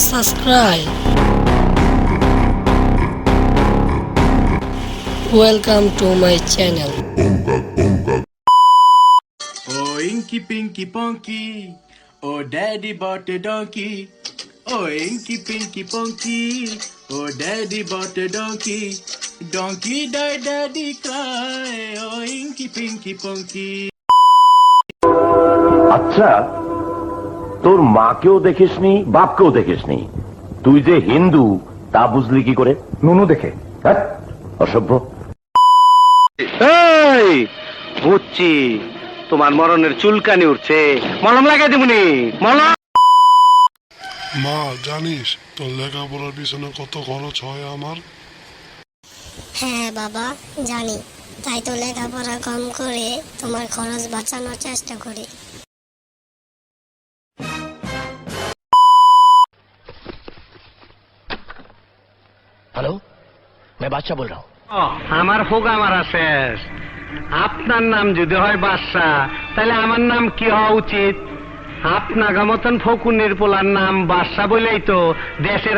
subscribe. Welcome to my channel. Oh, Inky Pinky Punky. Oh, Daddy bought a donkey. Oh, Inky Pinky Punky. Oh, Daddy bought a donkey. Donkey died, Daddy cry. Oh, Inky Pinky Punky. আচ্ছা তোর মাকেও দেখিসনি বাপকেও দেখিসনি। তুই যে হিন্দু তা বুঝলি কি করে? নুনু দেখে। হ্যাঁ অসভ্য। এই বুঝছি। তোমার মরণের চুলকানি উঠছে। মলম লাগাই দিবনি মলম। মা জানিস তোর লেখাপড়ার পিছনে কত খরচ হয় আমার? হ্যাঁ বাবা জানি। তাই তো লেখাপড়া কম করে তোমার খরচ বাঁচানোর চেষ্টা করি। हेलो मैं बादशाह बोल रहा हूँ আমার হোগা মারা শেষ আপনার নাম যদি হয় বাদশাহ তাহলে আমার নাম কি হওয়া উচিত আপনার মতন ফকুনের পোলার নাম বাদশাহ বলেই তো দেশের